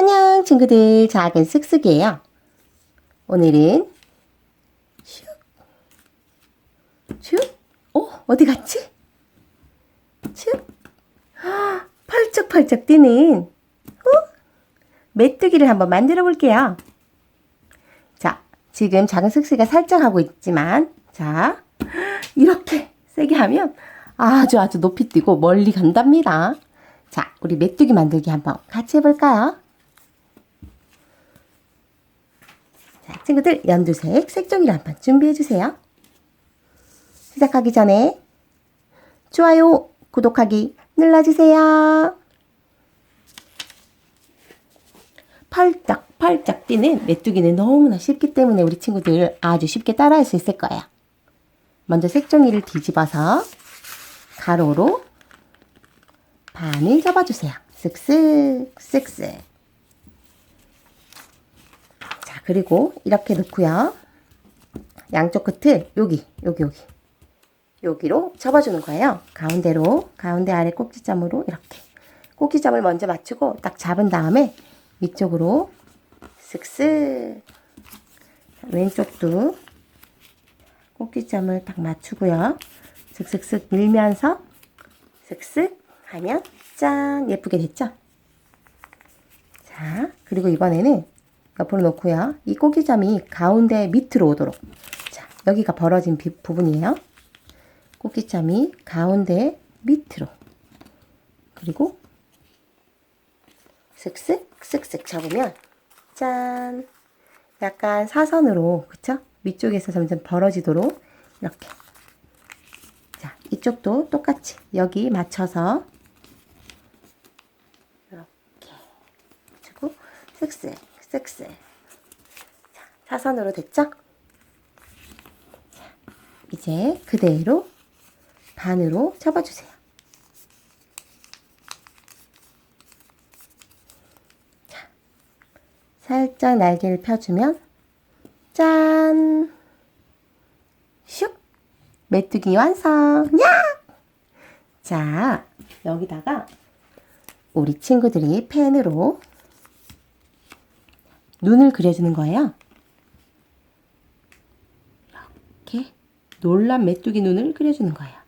안녕 친구들 작은 쓱쓱이에요. 오늘은 슉, 슉, 어 어디 갔지? 슉, 아, 펄쩍펄쩍 뛰는 어? 메뚜기를 한번 만들어 볼게요. 자, 지금 작은 쓱쓱이가 살짝 하고 있지만, 자, 이렇게 세게 하면 아주 아주 높이 뛰고 멀리 간답니다. 자, 우리 메뚜기 만들기 한번 같이 해볼까요? 자, 친구들 연두색 색종이를 한번 준비해 주세요. 시작하기 전에 좋아요, 구독하기 눌러주세요. 펄쩍 펄쩍 뛰는 메뚜기는 너무나 쉽기 때문에 우리 친구들 아주 쉽게 따라할 수 있을 거예요. 먼저 색종이를 뒤집어서 가로로 반을 접어주세요. 쓱쓱 쓱쓱 자 그리고 이렇게 놓고요. 양쪽 끝을 여기 여기 여기 여기로 접어주는 거예요. 가운데로 가운데 아래 꼭지점으로 이렇게 꼭지점을 먼저 맞추고 딱 잡은 다음에 위쪽으로 쓱쓱 왼쪽도 꼭지점을 딱 맞추고요. 슥슥슥 밀면서 슥슥 하면 짠 예쁘게 됐죠? 자 그리고 이번에는 옆으로 놓고요. 이 꼭지점이 가운데 밑으로 오도록 자 여기가 벌어진 비- 부분이에요. 꼭지점이 가운데 밑으로 그리고 슥슥 슥슥 잡으면 짠 약간 사선으로 그쵸? 위쪽에서 점점 벌어지도록 이렇게 자 이쪽도 똑같이 여기 맞춰서 이렇게 주고 슥슥 슥슥 자, 사선으로 됐죠? 자, 이제 그대로 반으로 접어주세요. 살짝 날개를 펴주면 짠! 슉! 메뚜기 완성! 야! 자, 여기다가 우리 친구들이 펜으로 눈을 그려주는 거예요. 이렇게 놀란 메뚜기 눈을 그려주는 거예요.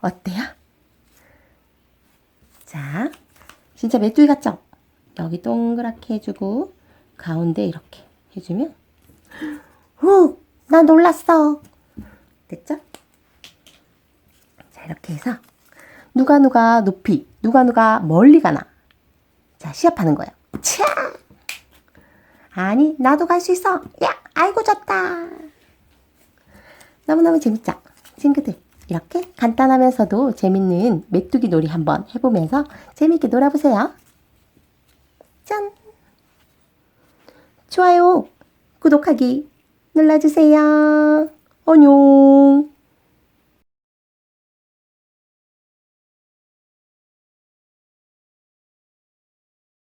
어때요? 자, 진짜 메뚜기 같죠? 여기 동그랗게 해주고 가운데 이렇게 해주면 후! 나 놀랐어! 됐죠? 자 이렇게 해서 누가 누가 높이 누가 누가 멀리 가나 자 시합하는 거예요 차! 아니 나도 갈 수 있어 야 아이고 졌다 너무너무 재밌죠? 친구들 이렇게 간단하면서도 재밌는 메뚜기 놀이 한번 해보면서 재밌게 놀아보세요 짠! 좋아요, 구독하기 눌러주세요. 안녕.